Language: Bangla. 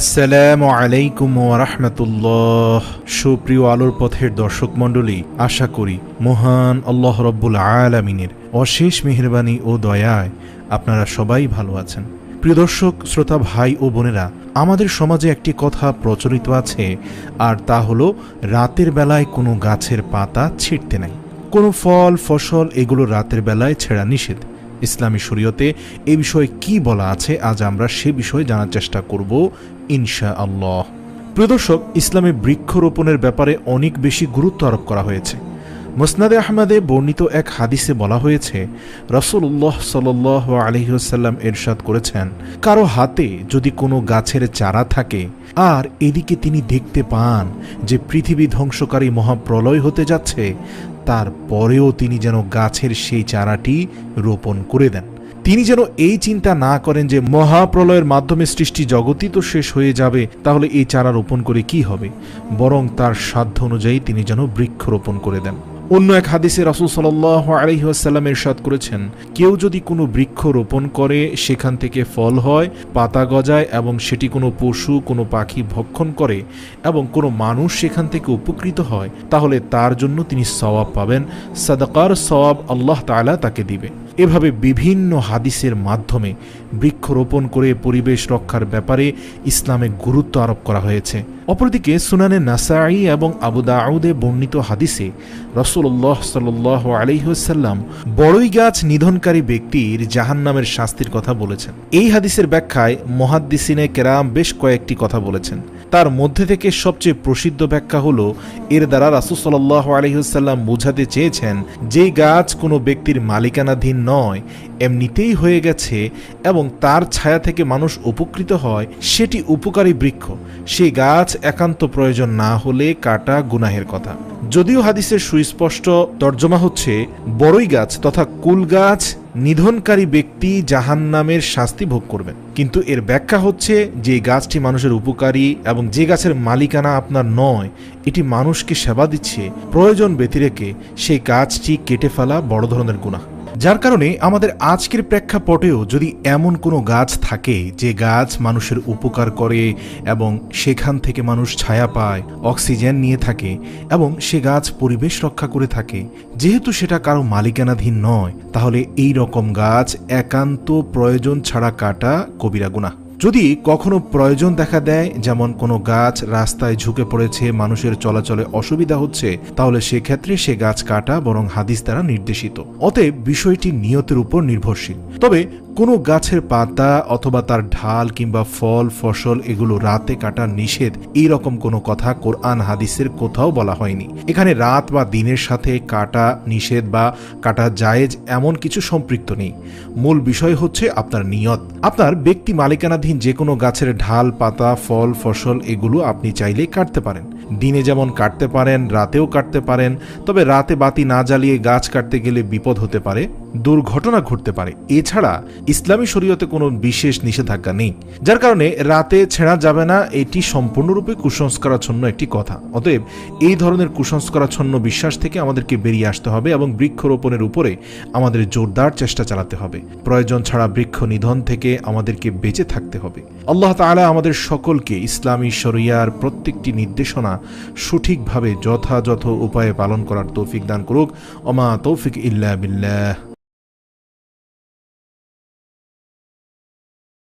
আসসালামু আলাইকুম ওরহমতুল্লাহ সুপ্রিয় আলোর পথের দর্শক মণ্ডলী, আশা করি মহান আল্লাহ রব্বুল আলামিনের অশেষ মেহরবানি ও দয়ায় আপনারা সবাই ভালো আছেন। প্রিয় দর্শক, শ্রোতা, ভাই ও বোনেরা, আমাদের সমাজে একটি কথা প্রচলিত আছে, আর তা হলো, রাতের বেলায় কোনো গাছের পাতা ছিঁড়তে নাই। কোনো ফল, ফসল এগুলো রাতের বেলায় ছেঁড়া নিষেধ। ইসলামী শরীয়তে এ বিষয়ে কি বলা আছে, আজ আমরা সে বিষয়ে জানার চেষ্টা করব ইনশা আল্লাহ প্রিয় দর্শক, ইসলামে বৃক্ষরোপণের ব্যাপারে অনেক বেশি গুরুত্ব আরোপ করা হয়েছে। মুসনাদে আহমদে বর্ণিত এক হাদিসে বলা হয়েছে রসুল্লাহ সাল আলহিহসাল্লাম এরশাদ করেছেন, কারও হাতে যদি কোনো গাছের চারা থাকে, আর এদিকে তিনি দেখতে পান যে পৃথিবী ধ্বংসকারী মহাপ্রলয় হতে যাচ্ছে, তারপরেও তিনি যেন গাছের সেই চারাটি রোপণ করে দেন। তিনি যেন এই চিন্তা না করেন যে মহাপ্রলয়ের মাধ্যমে সৃষ্টি জগতই তো শেষ হয়ে যাবে, তাহলে এই চারা রোপণ করে কি হবে? বরং তার সাধ্য অনুযায়ী তিনি যেন বৃক্ষ রোপণ করে দেন। অন্য এক হাদিসে রাসুল সাল্লাহ আলহিহাসাল্লাম এরশাদ করেছেন, কেউ যদি কোনো বৃক্ষ রোপণ করে, সেখান থেকে ফল হয়, পাতা গজায় এবং সেটি কোনো পশু, কোনো পাখি ভক্ষণ করে এবং কোনো মানুষ সেখান থেকে উপকৃত হয়, তাহলে তার জন্য তিনি সওয়াব পাবেন। সাদাকার সওয়াব আল্লাহ তালা তাকে দিবে। এভাবে বিভিন্ন হাদিসের মাধ্যমে বৃক্ষরোপণ করে পরিবেশ রক্ষার ব্যাপারে ইসলামে গুরুত্ব আরোপ করা হয়েছে। অপরদিকে সুনানে নাসাই এবং আবু দাউদে বর্ণিত হাদিসে রসুল্লাহ সাল আলহ্লাম বড়ই গাছ নিধনকারী ব্যক্তির জাহান নামের শাস্তির কথা বলেছেন। এই হাদিসের ব্যাখ্যায় মহাদ্দিসিনে কেরাম বেশ কয়েকটি কথা বলেছেন। তার মধ্যে থেকে সবচেয়ে প্রসিদ্ধ ব্যাখ্যা হল, এর দ্বারা রাসুসাল্লাহ আলহিহসাল্লাম বোঝাতে চেয়েছেন যে গাছ কোনো ব্যক্তির মালিকানাধীন নয়, এমনিতেই হয়ে গেছে এবং তার ছায়া থেকে মানুষ উপকৃত হয়, সেটি উপকারী বৃক্ষ। সেই গাছ একান্ত প্রয়োজন না হলে কাটা গুনাহের কথা। যদিও হাদিসের সুস্পষ্ট তর্জমা হচ্ছে, বড়ই গাছ তথা কুল গাছ নিধনকারী ব্যক্তি জাহান নামের শাস্তি ভোগ করবেন। কিন্তু এর ব্যাখ্যা হচ্ছে, যে গাছটি মানুষের উপকারী এবং যে গাছের মালিকানা আপনার নয়, এটি মানুষকে সেবা দিচ্ছে, প্রয়োজন ব্যতিরেকে সেই গাছটি কেটে ফেলা বড় ধরনের গুণা যার কারণে আমাদের আজকের প্রেক্ষাপটেও যদি এমন কোনো গাছ থাকে যে গাছ মানুষের উপকার করে এবং সেখান থেকে মানুষ ছায়া পায়, অক্সিজেন নিয়ে থাকে এবং সে গাছ পরিবেশ রক্ষা করে থাকে, যেহেতু সেটা কারও মালিকানাধীন নয়, তাহলে এই রকম গাছ একান্ত প্রয়োজন ছাড়া কাটা কবিরা গুণা যদি কখনো প্রয়োজন দেখা দেয়, যেমন কোনো গাছ রাস্তায় ঝুঁকে পড়েছে, মানুষের চলাচলে অসুবিধা হচ্ছে, তাহলে সেক্ষেত্রে সে গাছ কাটা বরং হাদিস দ্বারা নির্দেশিত। অতএব বিষয়টি নিয়তের উপর নির্ভরশীল। তবে কোনো গাছের পাতা অথবা তার ঢাল কিংবা ফল, ফসল এগুলো রাতে কাটা নিষেধ, এই রকম কোনো কথা কোরআন হাদিসের কোথাও বলা হয়নি। এখানে রাত বা দিনের সাথে কাটা নিষেধ বা কাটা জায়েজ এমন কিছু সম্পৃক্ত নেই। মূল বিষয় হচ্ছে আপনার নিয়ত। আপনার ব্যক্তি মালিকানাধীন যে কোনো গাছের ঢাল, পাতা, ফল, ফসল এগুলো আপনি চাইলেই কাটতে পারেন। দিনে যেমন কাটতে পারেন, রাতেও কাটতে পারেন, তবে রাতে বাতি না জ্বালিয়ে গাছ কাটতে গেলে বিপদ হতে পারে, দুর্ঘটনা ঘটতে পারে। এছাড়া ইসলামী শরীয়তে কোনো বিশেষ নিষেধাজ্ঞা নেই, যার কারণে রাতে ছেঁড়া যাবে না, এটি সম্পূর্ণরূপে কুসংস্কারাচ্ছন্ন একটি কথা। অতএব এই ধরনের কুসংস্কারাচ্ছন্ন বিশ্বাস থেকে আমাদেরকে বেরিয়ে আসতে হবে এবং বৃক্ষরোপণের উপরে আমাদের জোরদার চেষ্টা চালাতে হবে। প্রয়োজন ছাড়া বৃক্ষ নিধন থেকে আমাদেরকে বেঁচে থাকতে হবে। আল্লাহ তালা আমাদের সকলকে ইসলামী শরিয়ার প্রত্যেকটি নির্দেশনা সঠিকভাবে যথাযথ উপায়ে পালন করার তৌফিক দান করুক। অমা তৌফিক ইল্লা বিল্লাহ।